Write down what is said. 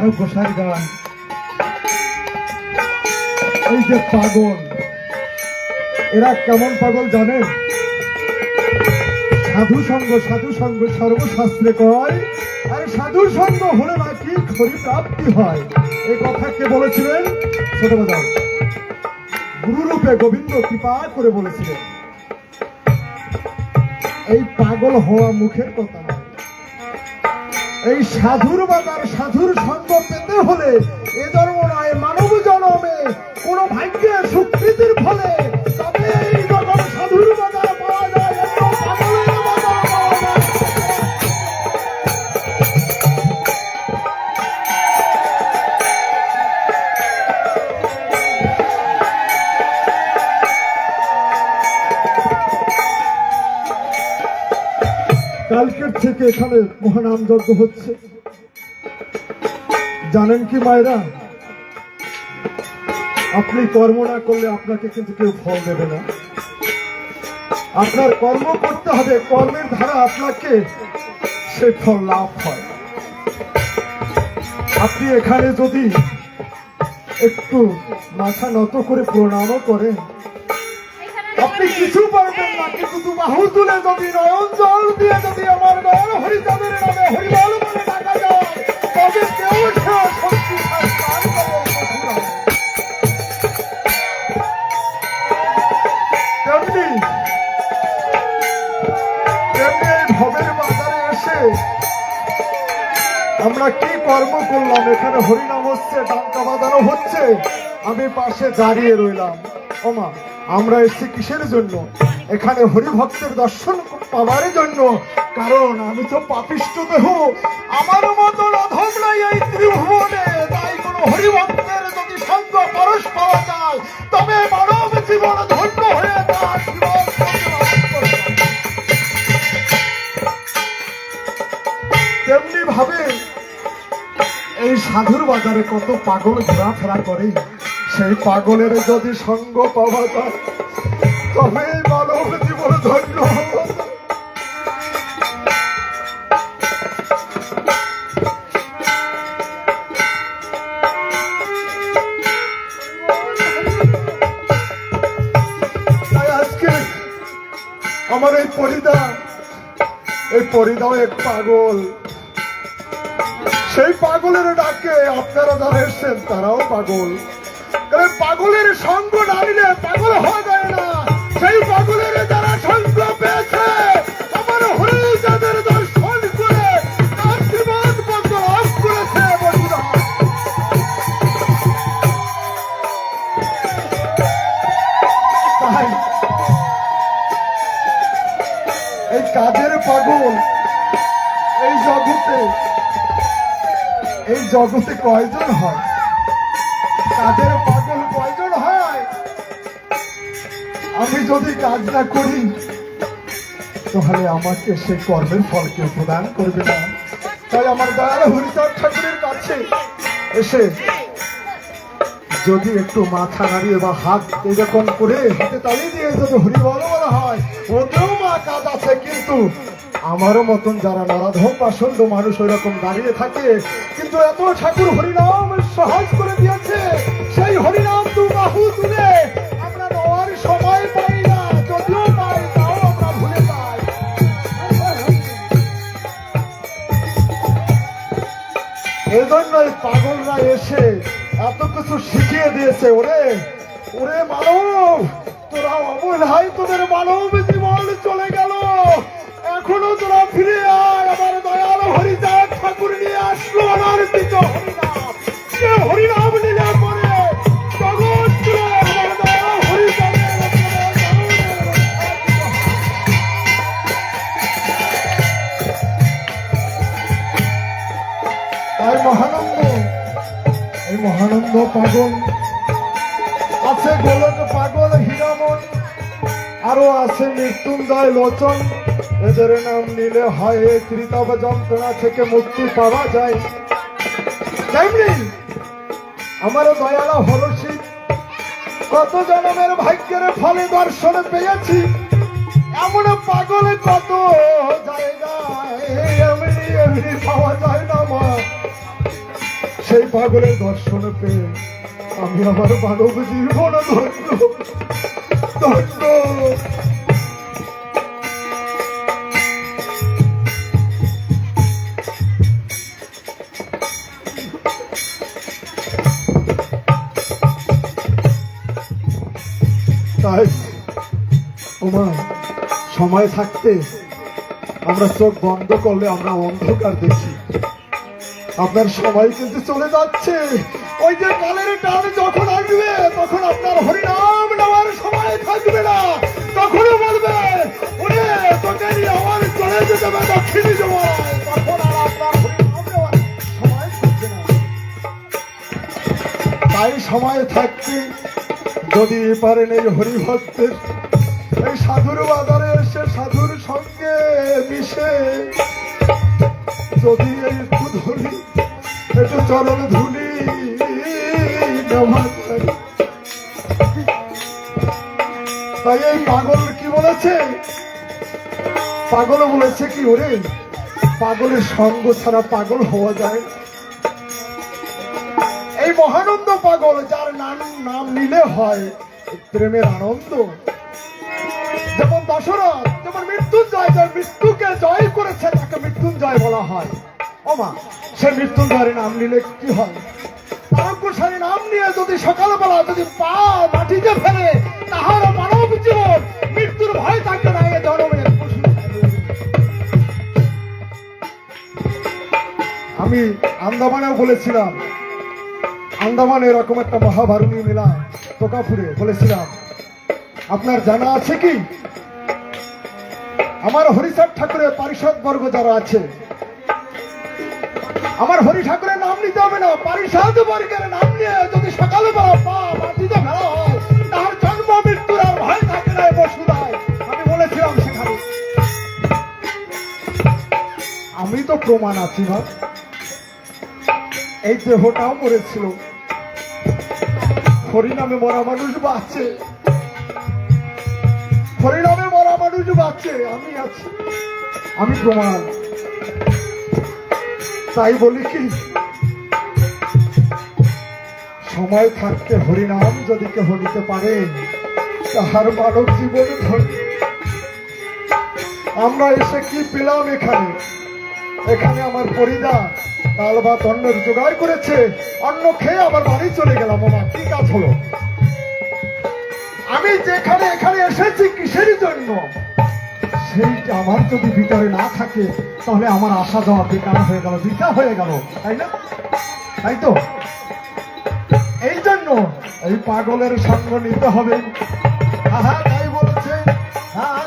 তারক গোসাইর গান। এই যে পাগল। এরা কেমন পাগল জানেন সাধু সঙ্গ সাধু সঙ্গ সর্বশাস্ত্রে কয়, আর সাধু সঙ্গ হলে নাকি হরি প্রাপ্তি হয়। এই কথা কে বলেছিলেন? ছোট বাজার গুরুরূপে গোবিন্দ কৃপা করে বলেছিলেন। এই পাগল হওয়া মুখের কথা এই সাধুর বা তার সাধুর সঙ্গ পেতে হলে এ জন্ম নয়, মানব জন্মে। কোন ভাগ্যের স্বীকৃতির ফলে থেকে এখানে মহানাম যজ্ঞ হচ্ছে। জানেন কি মায়েরা? আপনি কর্ম না করলে আপনাকে কিন্তু কেউ ফল দেবে না। আপনার কর্ম করতে হবে, কর্মের ধারা আপনাকে, সে ফল লাভ হয়। আপনি এখানে যদি একটু মাথা নত করে প্রণামও করেন আপনি কিছু পারবেন না? কিন্তু বাহু তুলে যদি নয়ন জল দিয়ে যদি আমার দয়াল হরিচাঁদের নামে হরিবল বলে ডাকা যায়, তবে কেউ আমরা কি কর্ম করলাম? এখানে হরিনাম হচ্ছে ডাঙ্কা বাজানো হচ্ছে। আমি পাশে দাঁড়িয়ে রইলাম। ওমা। আমরা এসেছি কিসের জন্য? এখানে হরিভক্তের দর্শন পাওয়ার জন্য। কারণ আমি তো পাপিষ্ট দেহ। আমার মতো নাই এই ত্রিভুবনে। তাই কোন হরিভক্তের যদি সঙ্গ পরশ পাওয়া যায়, তবে মানব জীবন ধন্য হয়ে। তেমনি ভাবে এই সাধুর বাজারে কত পাগল ঘোরাফেরা করে সেই পাগলের যদি সঙ্গ পাওয়া যায়, তবে মানব জীবন ধন্য আমার এই পরিদা এই পরিদাও এক পাগল। সেই পাগলের ডাকে আপনারা যারা এসছেন, তারাও পাগল। পাগলের সঙ্গ না নিলে পাগল হওয়া যায় না। সেই পাগলের যারা সঙ্গ পেয়েছে, আমার হয়ে যাদের দর্শন করে পত্র লাভ করেছে বন্ধুরা। এই কাজের পাগল এই জগতে এই জগতে কয়জন হয়? আমি যদি কাজ না করি, তাহলে আমাকে সে কর্মের ফল কেউ প্রদান করবে না। তাই আমার দয়াল হরিচাঁদ ঠাকুরের কাছে এসে যদি একটু মাথা নাড়িয়ে বা হাত এরকম করে হাতে তালি দিয়ে যদি হরিবল বলা হয় ওতেও মা কাজ আছে কিন্তু আমারও মতন যারা নরাধম পাষণ্ড মানুষ ওই রকম দাঁড়িয়ে থাকে, কিন্তু এত ঠাকুর হরিনাম সহজ করে দিয়েছে, সেই হরিনাম দু বাহু তুলে এজন্য এই পাগলরা এসে এত কিছু শিখিয়ে দিয়েছে, ওরে ওরে মানব, তোরা অমল হাই তোদের মানব জীবন চলে গেল। এখনও তোরা ফিরে আয়, আমার দয়াল হরিদাস ঠাকুর নিয়ে আসলো অনার্পিত হরিনাম। সে হরিনাম লীলা মহানন্দ পাগল। আছে গোলক পাগল হীরামন, আরও আছে মৃত্যুঞ্জয় লোচন। এদের নাম নিলে হয় ত্রিতব যন্ত্রণা থেকে মুক্তি পাওয়া যায়। তেমনি আমার দয়ালা হরসি কত জনমের ভাগ্যের ফলে দর্শন পেয়েছি। এমন পাগল কত জায়গায় এমনি এমনি পাওয়া যায় না মা সেই পাগলের দর্শন পেয়ে আমি আমার মানব জীবন ধন্য। তাই সময় থাকতে আমরা চোখ বন্ধ করলে আমরা অন্ধকার দেখি। আপনার সময় কিন্তু চলে যাচ্ছে। ওই যে কালের টান যখন আসবে, তখন আপনার হরিনাম নেওয়ার সময় থাকবে না। তখনও বলবে, ওরে তোকে আমার চলে যেতে হবে দক্ষিণী তখন আর আপনার সময় তাই সময় থাকতে যদি পারেন এই হরিভক্তের, এই সাধুর বাজারে এসে সাধুর সঙ্গে মিশে যদি একটু ধরি একটু চরণ ধুলি তাই এই পাগল কি বলেছে? পাগল বলেছে কি ওরে? পাগলের সঙ্গ ছাড়া পাগল হওয়া যায় এই মহানন্দ পাগল, যার নাম নাম নিলে হয় প্রেমের আনন্দ। যেমন দশরথ যার মৃত্যুকে জয় করেছে, তাকে মৃত্যুঞ্জয় বলা হয়। ওমা সে মৃত্যুঞ্জয়ের নাম নিলে কি হয়? আরোগ্যশালী নাম নিয়ে যদি সকালবেলা যদি পা মাটিতে ফেলে, তাহার মানব জীবন মৃত্যুর ভয় থাকবে না এ জন্মের পশু। আমি আন্দামানেও বলেছিলাম, আন্দামানে এরকম একটা মহাভারণী মেলা, তোকাপুরে বলেছিলাম। আপনার জানা আছে কি? আমার হরিচাঁদ ঠাকুরের পারিষদ বর্গ যারা আছে, আমার হরি ঠাকুরের নাম নিতে হবে না, পারিষদ বর্গের নাম নিয়ে যদি সকালে বেলা পা মাটিতে ফেলা হয়, তার জন্ম মৃত্যুর আর ভয় থাকে না আমি বলেছিলাম সেখানে। আমি তো প্রমাণ আছি ভাই এই দেহটাও মরেছিল। হরিনামে মরা মানুষ বাঁচে। হরিনামে মরা মানুষ বাঁচে আমি আছি। আমি প্রমাণ তাই বলি কি, সময় থাকতে হরিনাম যদি কেহ নিতে পারে, তাহার মানব জীবন। আমরা এসে কি পেলাম এখানে? এখানে আমার পরিবার ডাল ভাত অন্নের জোগাড় করেছে, অন্ন খেয়ে আবার বাড়ি চলে গেলাম আমার কি কাজ হলো? আমি যেখানে এখানে এসেছি কিসের জন্য? সেইটা আমার যদি ভিতরে না থাকে, তাহলে আমার আসা যাওয়া বেকার হয়ে গেল, বৃথা হয়ে গেল, তাই না? তাই তো? এই জন্য এই পাগলের সঙ্গ নিতে হবে। হ্যাঁ তাই বলছে হ্যাঁ